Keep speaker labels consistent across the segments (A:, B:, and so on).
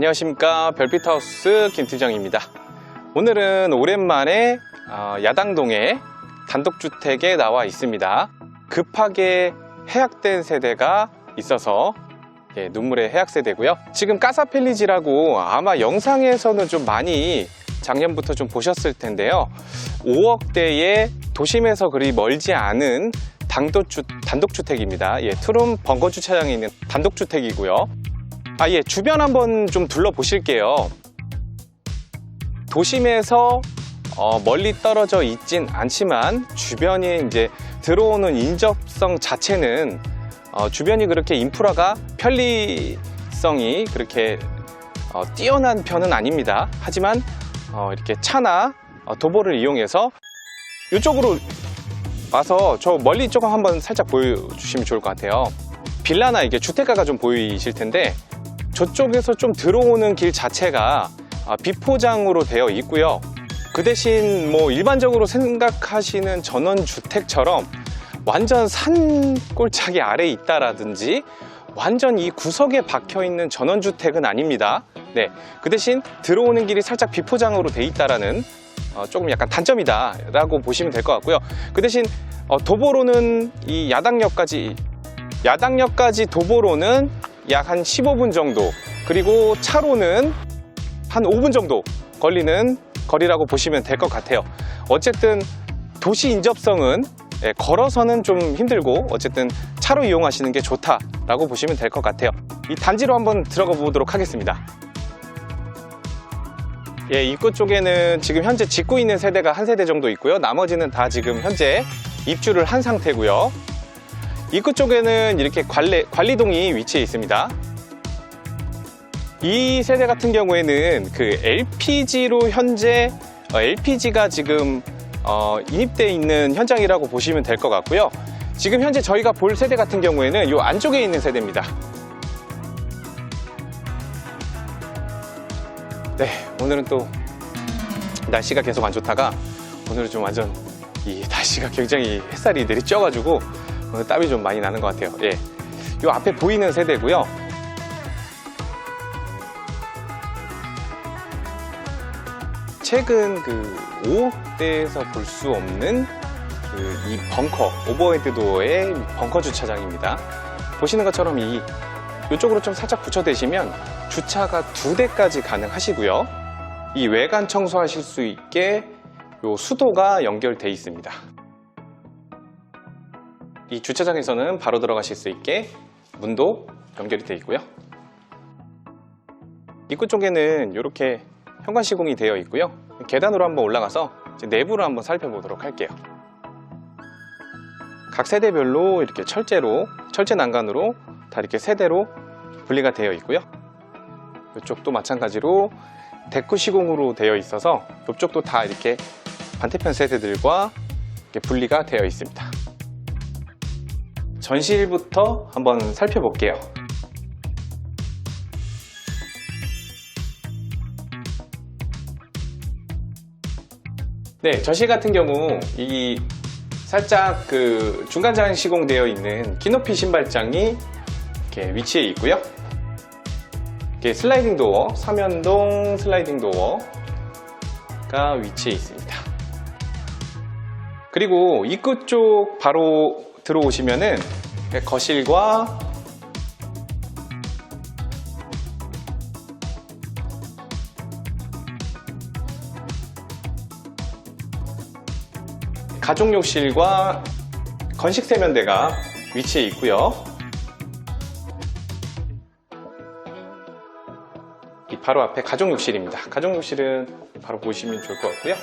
A: 안녕하십니까 별빛하우스 김팀장입니다. 오늘은 오랜만에 어, 야당동에 단독주택에 나와 있습니다. 급하게 해약된 세대가 있어서 예, 눈물의 해약 세대고요. 지금 까사펠리지라고 아마 영상에서는 좀 많이 작년부터 좀 보셨을 텐데요. 5억대의 도심에서 그리 멀지 않은 단독주, 단독주택입니다. 예, 투룸 벙커 주차장에 있는 단독주택이고요. 아, 예, 주변 한번 좀 둘러보실게요. 도심에서 어, 멀리 떨어져 있진 않지만 주변에 이제 들어오는 인접성 자체는 어, 주변이 그렇게 인프라가 편리성이 그렇게 어, 뛰어난 편은 아닙니다. 하지만 어, 이렇게 차나 어, 도보를 이용해서 이쪽으로 와서 저 멀리 쪽 한번 살짝 보여주시면 좋을 것 같아요. 빌라나 이게 주택가가 좀 보이실 텐데 저쪽에서 좀 들어오는 길 자체가 아, 비포장으로 되어 있고요. 그 대신 뭐 일반적으로 생각하시는 전원주택처럼 완전 산 꼴짜기 아래에 있다라든지 완전 이 구석에 박혀 있는 전원주택은 아닙니다. 네. 그 대신 들어오는 길이 살짝 비포장으로 돼 있다라는 어, 조금 약간 단점이다 라고 보시면 될 것 같고요. 그 대신 어, 도보로는 이 야당역까지 야당역까지 도보로는 약 한 15분 정도 그리고 차로는 한 5분 정도 걸리는 거리라고 보시면 될 것 같아요. 어쨌든 도시 인접성은 예, 걸어서는 좀 힘들고 어쨌든 차로 이용하시는 게 좋다라고 보시면 될 것 같아요. 이 단지로 한번 들어가 보도록 하겠습니다. 예, 입구 쪽에는 지금 현재 짓고 있는 세대가 한 세대 정도 있고요. 나머지는 다 지금 현재 입주를 한 상태고요. 입구 쪽에는 이렇게 관리, 관리동이 위치해 있습니다. 이 세대 같은 경우에는 그 LPG로 현재 LPG가 지금 어, 인입되어 있는 현장이라고 보시면 될 것 같고요. 지금 현재 저희가 볼 세대 같은 경우에는 이 안쪽에 있는 세대입니다. 네, 오늘은 또 날씨가 계속 안 좋다가 오늘은 좀 완전 이 날씨가 굉장히 햇살이 내리쬐가지고 오늘 땀이 좀 많이 나는 것 같아요. 예, 이 앞에 보이는 세대고요. 최근 그 5억대에서 볼 수 없는 그 이 벙커 오버헤드 도어의 벙커 주차장입니다. 보시는 것처럼 이 이쪽으로 좀 살짝 붙여대시면 주차가 두 대까지 가능하시고요. 이 외관 청소하실 수 있게 요 수도가 연결돼 있습니다. 이 주차장에서는 바로 들어가실 수 있게 문도 연결이 되어 있고요. 입구 쪽에는 이렇게 현관 시공이 되어 있고요. 계단으로 한번 올라가서 내부를 한번 살펴보도록 할게요. 각 세대별로 이렇게 철제로, 철제 난간으로 다 이렇게 세대로 분리가 되어 있고요. 이쪽도 마찬가지로 데크 시공으로 되어 있어서 이쪽도 다 이렇게 반대편 세대들과 이렇게 분리가 되어 있습니다. 전실부터 한번 살펴볼게요. 네, 저실 같은 경우 이 살짝 그 중간장 시공되어 있는 키높이 신발장이 이렇게 위치해 있고요. 이렇게 슬라이딩 도어, 삼연동 슬라이딩 도어가 위치해 있습니다. 그리고 입구 쪽 바로 들어오시면은 거실과 가족욕실과 건식 세면대가 위치해 있고요. 이 바로 앞에 가족욕실입니다. 가족욕실은 바로 보시면 좋을 것 같고요.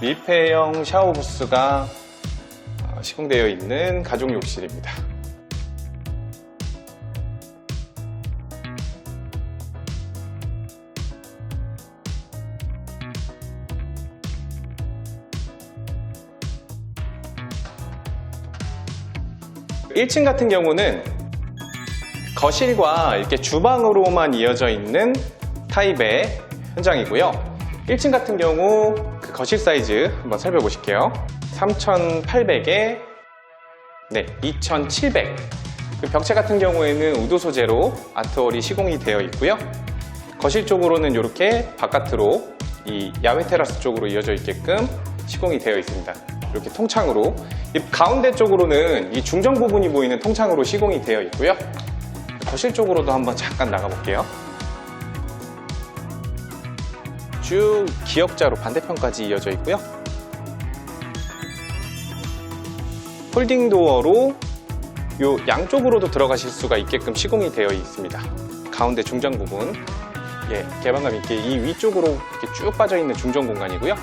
A: 밀폐형 샤워 부스가 어, 시공되어 있는 가족욕실입니다. 1층 같은 경우는 거실과 이렇게 주방으로만 이어져 있는 타입의 현장이고요. 1층 같은 경우 그 거실 사이즈 한번 살펴보실게요. 3,800에 네, 2,700. 그 벽체 같은 경우에는 우드 소재로 아트월이 시공이 되어 있고요. 거실 쪽으로는 이렇게 바깥으로 이 야외 테라스 쪽으로 이어져 있게끔 시공이 되어 있습니다. 이렇게 통창으로 이 가운데 쪽으로는 이 중정 부분이 보이는 통창으로 시공이 되어 있고요. 거실 쪽으로도 한번 잠깐 나가 볼게요. 쭉 기역자로 반대편까지 이어져 있고요. 폴딩 도어로 요 양쪽으로도 들어가실 수가 있게끔 시공이 되어 있습니다. 가운데 중정 부분, 예, 개방감 있게 이 위쪽으로 이렇게 쭉 빠져 있는 중정 공간이고요.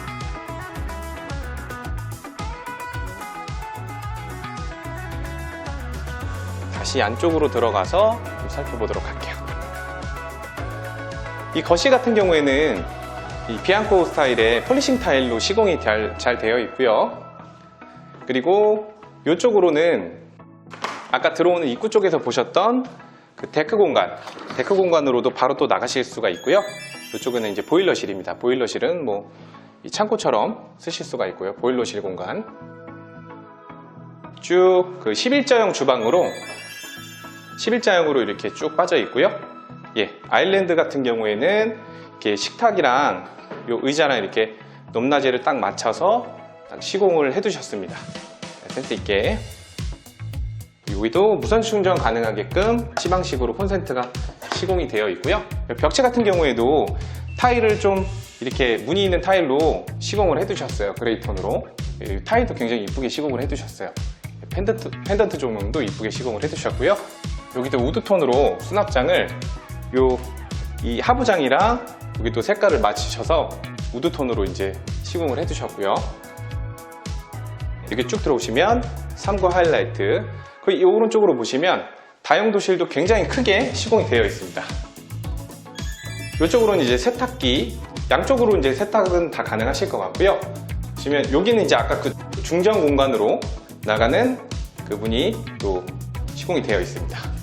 A: 다시 안쪽으로 들어가서 좀 살펴보도록 할게요. 이 거실 같은 경우에는 이 비앙코 스타일의 폴리싱 타일로 시공이 잘, 잘 되어 있고요. 그리고 이쪽으로는 아까 들어오는 입구 쪽에서 보셨던 그 데크 공간, 데크 공간으로도 바로 또 나가실 수가 있고요. 이쪽은 이제 보일러실입니다. 보일러실은 뭐이 창고처럼 쓰실 수가 있고요. 보일러실 공간. 쭉 그 11자형 주방으로 11자형으로 이렇게 쭉 빠져 있고요. 예, 아일랜드 같은 경우에는 이렇게 식탁이랑 요 의자랑 이렇게 높낮이를 딱 맞춰서 딱 시공을 해두셨습니다. 네, 센스 있게. 여기도 무선 충전 가능하게끔 시방식으로 콘센트가 시공이 되어 있고요. 벽체 같은 경우에도 타일을 좀 이렇게 무늬 있는 타일로 시공을 해두셨어요. 그레이 톤으로. 이 타일도 굉장히 이쁘게 시공을 해두셨어요. 펜던트, 펜던트 조명도 이쁘게 시공을 해두셨고요. 여기도 우드톤으로 수납장을 요 이 하부장이랑 여기도 색깔을 맞추셔서 우드톤으로 이제 시공을 해두셨고요. 이렇게 쭉 들어오시면 3구 하이라이트 그이 오른쪽으로 보시면 다용도실도 굉장히 크게 시공이 되어 있습니다. 이쪽으로는 이제 세탁기 양쪽으로 이제 세탁은 다 가능하실 것 같고요. 보시면 여기는 이제 아까 그 중정 공간으로 나가는 그 문이 또 시공이 되어 있습니다.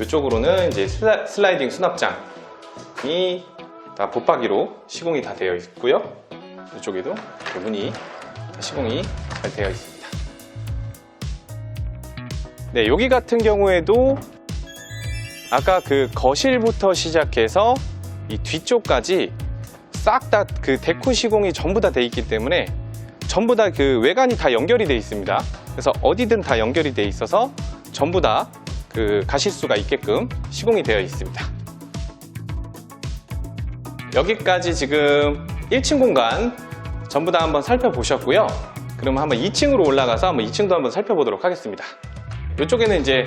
A: 이쪽으로는 이제 슬라, 슬라 이딩 수납장이 다 붙박이로 시공이 다 되어 있고요. 이쪽에도 그 문이 다 시공이 잘 되어 있습니다. 네, 여기 같은 경우에도 아까 그 거실부터 시작해서 이 뒤쪽까지 싹 다 그 데코 시공이 전부 다 돼 있기 때문에 전부 다 그 외관이 다 연결이 돼 있습니다. 그래서 어디든 다 연결이 돼 있어서 전부 다 그 가실 수가 있게끔 시공이 되어 있습니다. 여기까지 지금 1층 공간 전부 다 한번 살펴보셨고요. 그럼 한번 2층으로 올라가서 한번 2층도 한번 살펴보도록 하겠습니다. 이쪽에는 이제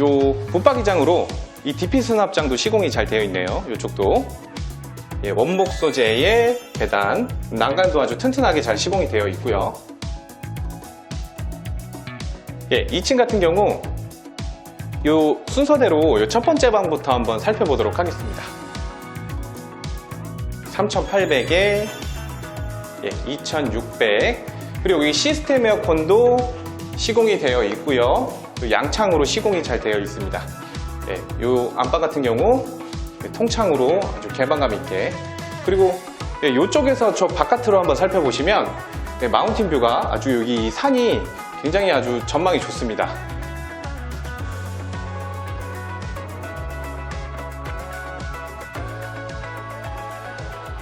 A: 요 붙박이장으로 이 DP 수납장도 시공이 잘 되어 있네요. 이쪽도 예, 원목 소재의 계단 난간도 아주 튼튼하게 잘 시공이 되어 있고요. 예, 2층 같은 경우 요 순서대로 요 첫 번째 방부터 한번 살펴보도록 하겠습니다. 3,800에 예, 2,600 그리고 여기 시스템 에어컨도 시공이 되어 있고요. 또 양창으로 시공이 잘 되어 있습니다. 예, 요 안방 같은 경우 통창으로 아주 개방감 있게 그리고 예, 이쪽에서 저 바깥으로 한번 살펴보시면 예, 마운틴 뷰가 아주 여기 이 산이 굉장히 아주 전망이 좋습니다.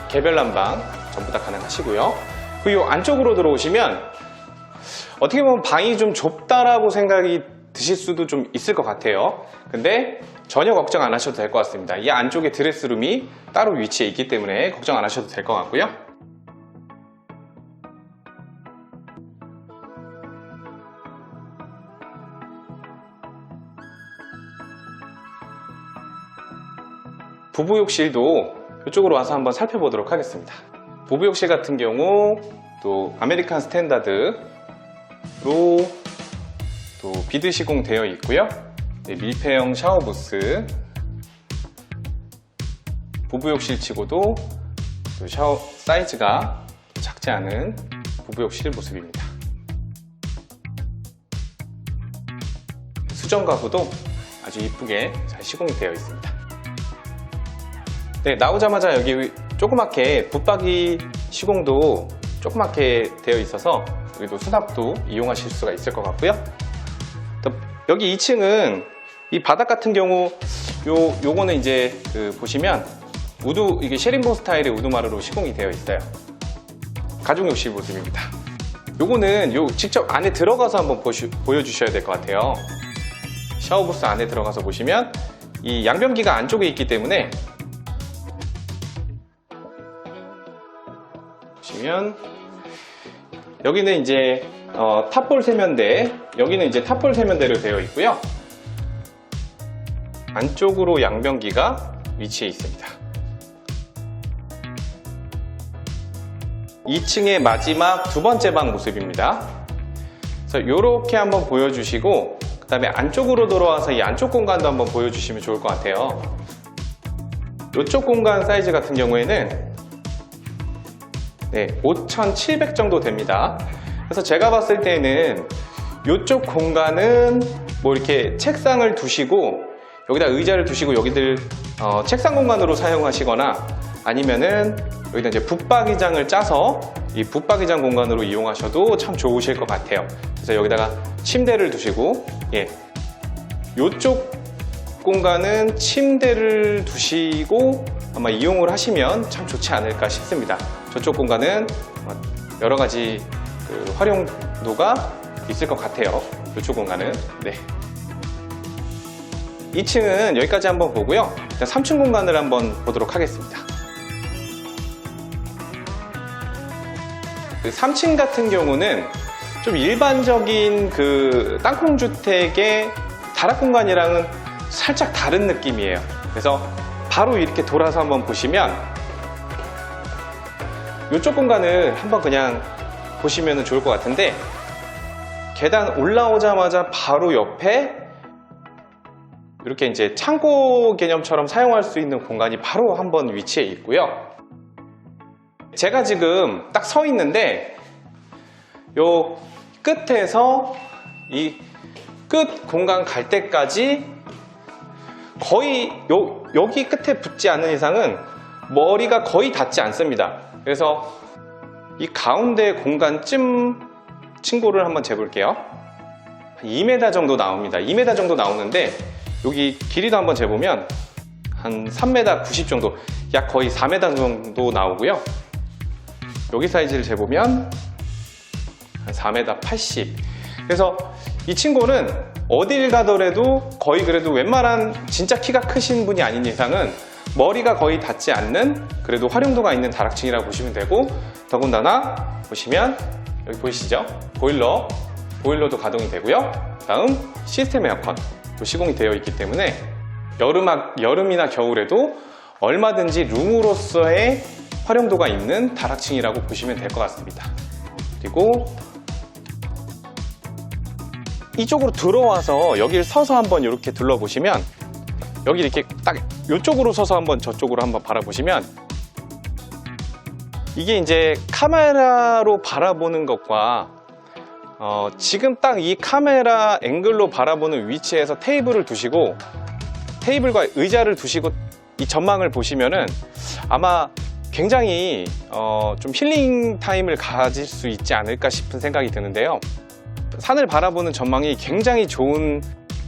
A: 개별 난방 전부 다 가능하시고요. 그리고 안쪽으로 들어오시면 어떻게 보면 방이 좀 좁다라고 생각이 드실 수도 좀 있을 것 같아요. 근데 전혀 걱정 안 하셔도 될 것 같습니다. 이 안쪽에 드레스룸이 따로 위치해 있기 때문에 걱정 안 하셔도 될 것 같고요. 부부 욕실도 이쪽으로 와서 한번 살펴보도록 하겠습니다. 부부 욕실 같은 경우 또 아메리칸 스탠다드로 또 비드 시공 되어 있고요. 네, 밀폐형 샤워 부스 부부 욕실 치고도 또 샤워 사이즈가 작지 않은 부부 욕실 모습입니다. 수전 가구도 아주 이쁘게 잘 시공이 되어 있습니다. 네, 나오자마자 여기 조그맣게 붙박이 시공도 조그맣게 되어 있어서 여기도 수납도 이용하실 수가 있을 것 같고요. 또 여기 2층은 이 바닥 같은 경우 요 요거는 이제 그 보시면 우드 이게 쉐링본 스타일의 우드마루로 시공이 되어 있어요. 가족 욕실 모습입니다. 요거는 요 직접 안에 들어가서 한번 보시, 보여주셔야 될 것 같아요. 샤워부스 안에 들어가서 보시면 이 양변기가 안쪽에 있기 때문에 보시면 여기는 이제 어, 탑볼 세면대 여기는 이제 탑볼 세면대로 되어 있고요. 안쪽으로 양변기가 위치해 있습니다. 2층의 마지막 두 번째 방 모습입니다. 그래서 이렇게 한번 보여주시고 그 다음에 안쪽으로 들어와서 이 안쪽 공간도 한번 보여주시면 좋을 것 같아요. 이쪽 공간 사이즈 같은 경우에는 네, 5,700 정도 됩니다. 그래서 제가 봤을 때는 이쪽 공간은 뭐 이렇게 책상을 두시고 여기다 의자를 두시고 여기들 어, 책상 공간으로 사용하시거나 아니면은 여기다 이제 붙박이장을 짜서 이 붙박이장 공간으로 이용하셔도 참 좋으실 것 같아요. 그래서 여기다가 침대를 두시고 예, 이쪽 공간은 침대를 두시고 아마 이용을 하시면 참 좋지 않을까 싶습니다. 저쪽 공간은 여러 가지 그 활용도가 있을 것 같아요. 이쪽 공간은 네. 2층은 여기까지 한번 보고요. 3층 공간을 한번 보도록 하겠습니다. 그 3층 같은 경우는 좀 일반적인 그 땅콩 주택의 다락 공간이랑은 살짝 다른 느낌이에요. 그래서 바로 이렇게 돌아서 한번 보시면 이쪽 공간을 한번 그냥 보시면 좋을 것 같은데 계단 올라오자마자 바로 옆에 이렇게 이제 창고 개념처럼 사용할 수 있는 공간이 바로 한번 위치해 있고요. 제가 지금 딱 서 있는데 요 끝에서 이 끝 공간 갈 때까지 거의 요, 여기 끝에 붙지 않는 이상은 머리가 거의 닿지 않습니다. 그래서 이 가운데 공간쯤 친구를 한번 재볼게요. 2m 정도 나옵니다. 2m 정도 나오는데 여기 길이도 한번 재보면 한 3m 90 정도, 약 거의 4m 정도 나오고요. 여기 사이즈를 재보면 한 4m 80. 그래서 이 친구는 어딜 가더라도 거의 그래도 웬만한 진짜 키가 크신 분이 아닌 이상은 머리가 거의 닿지 않는 그래도 활용도가 있는 다락층이라고 보시면 되고 더군다나 보시면 여기 보이시죠? 보일러, 보일러도 가동이 되고요. 다음 시스템 에어컨 또 시공이 되어 있기 때문에 여름, 여름이나 겨울에도 얼마든지 룸으로서의 활용도가 있는 다락층이라고 보시면 될 것 같습니다. 그리고 이쪽으로 들어와서 여기를 서서 한번 이렇게 둘러보시면 여기 이렇게 딱 이쪽으로 서서 한번 저쪽으로 한번 바라보시면 이게 이제 카메라로 바라보는 것과 어, 지금 딱 이 카메라 앵글로 바라보는 위치에서 테이블을 두시고 테이블과 의자를 두시고 이 전망을 보시면은 아마 굉장히 어, 좀 힐링 타임을 가질 수 있지 않을까 싶은 생각이 드는데요. 산을 바라보는 전망이 굉장히 좋은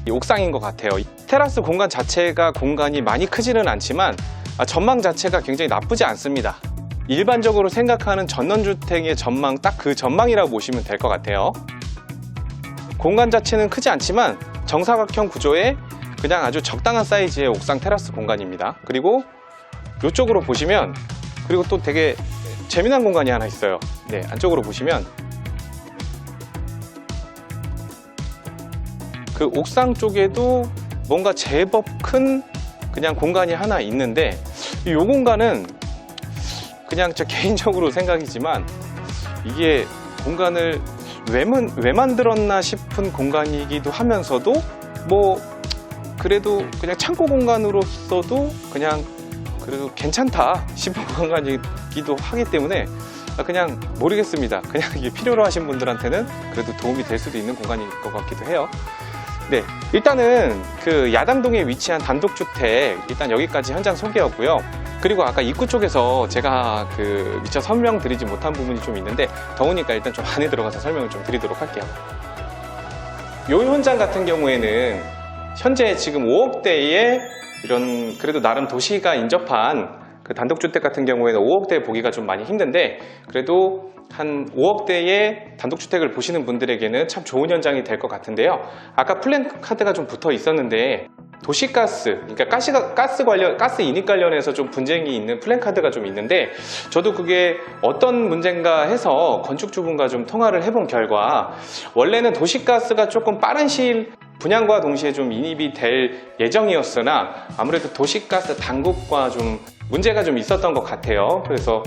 A: 이 옥상인 것 같아요. 이 테라스 공간 자체가 공간이 많이 크지는 않지만 아, 전망 자체가 굉장히 나쁘지 않습니다. 일반적으로 생각하는 전원주택의 전망 딱 그 전망이라고 보시면 될 것 같아요. 공간 자체는 크지 않지만 정사각형 구조의 그냥 아주 적당한 사이즈의 옥상 테라스 공간입니다. 그리고 이쪽으로 보시면 그리고 또 되게 재미난 공간이 하나 있어요. 네, 안쪽으로 보시면 그 옥상 쪽에도 뭔가 제법 큰 그냥 공간이 하나 있는데 이 공간은 그냥 저 개인적으로 생각이지만 이게 공간을 왜, 만- 왜 만들었나 싶은 공간이기도 하면서도 뭐 그래도 그냥 창고 공간으로서도 그냥 그래도 괜찮다 싶은 공간이기도 하기 때문에 아, 그냥 모르겠습니다. 그냥 이게 필요로 하신 분들한테는 그래도 도움이 될 수도 있는 공간일 것 같기도 해요. 네, 일단은 그 야당동에 위치한 단독주택 일단 여기까지 현장 소개였고요. 그리고 아까 입구 쪽에서 제가 그 미처 설명드리지 못한 부분이 좀 있는데 더우니까 일단 좀 안에 들어가서 설명을 좀 드리도록 할게요. 요 현장 같은 경우에는 현재 지금 5억대의 이런 그래도 나름 도시가 인접한 그 단독주택 같은 경우에는 5억대 보기가 좀 많이 힘든데 그래도 한 5억대의 단독주택을 보시는 분들에게는 참 좋은 현장이 될 것 같은데요. 아까 플랜카드가 좀 붙어 있었는데 도시가스, 그러니까 가스가, 가스 관련, 가스 이익 관련해서 좀 분쟁이 있는 플랜카드가 좀 있는데 저도 그게 어떤 문제인가 해서 건축주분과 좀 통화를 해본 결과 원래는 도시가스가 조금 빠른 시일 분양과 동시에 좀 인입이 될 예정이었으나 아무래도 도시가스 당국과 좀 문제가 좀 있었던 것 같아요. 그래서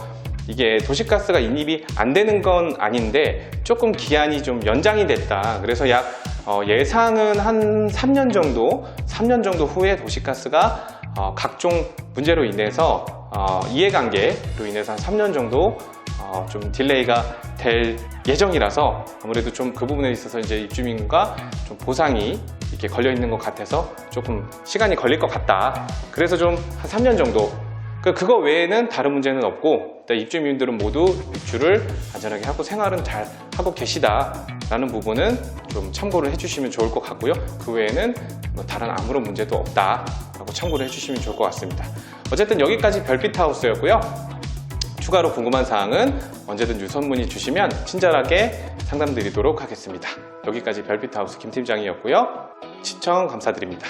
A: 이게 도시가스가 인입이 안 되는 건 아닌데 조금 기한이 좀 연장이 됐다. 그래서 약 어, 예상은 한 3년 정도, 3년 정도 후에 도시가스가 어, 각종 문제로 인해서 어, 이해관계로 인해서 한 3년 정도 어, 좀 딜레이가 될 예정이라서 아무래도 좀 그 부분에 있어서 이제 입주민과 좀 보상이 이렇게 걸려 있는 것 같아서 조금 시간이 걸릴 것 같다. 그래서 좀 한 3년 정도. 그 그거 외에는 다른 문제는 없고 입주민들은 모두 입주를 안전하게 하고 생활은 잘 하고 계시다라는 부분은 좀 참고를 해주시면 좋을 것 같고요. 그 외에는 뭐 다른 아무런 문제도 없다라고 참고를 해주시면 좋을 것 같습니다. 어쨌든 여기까지 별빛 하우스였고요. 추가로 궁금한 사항은 언제든 유선 문의 주시면 친절하게 상담드리도록 하겠습니다. 여기까지 별빛 하우스 김 팀장이었고요. 시청 감사드립니다.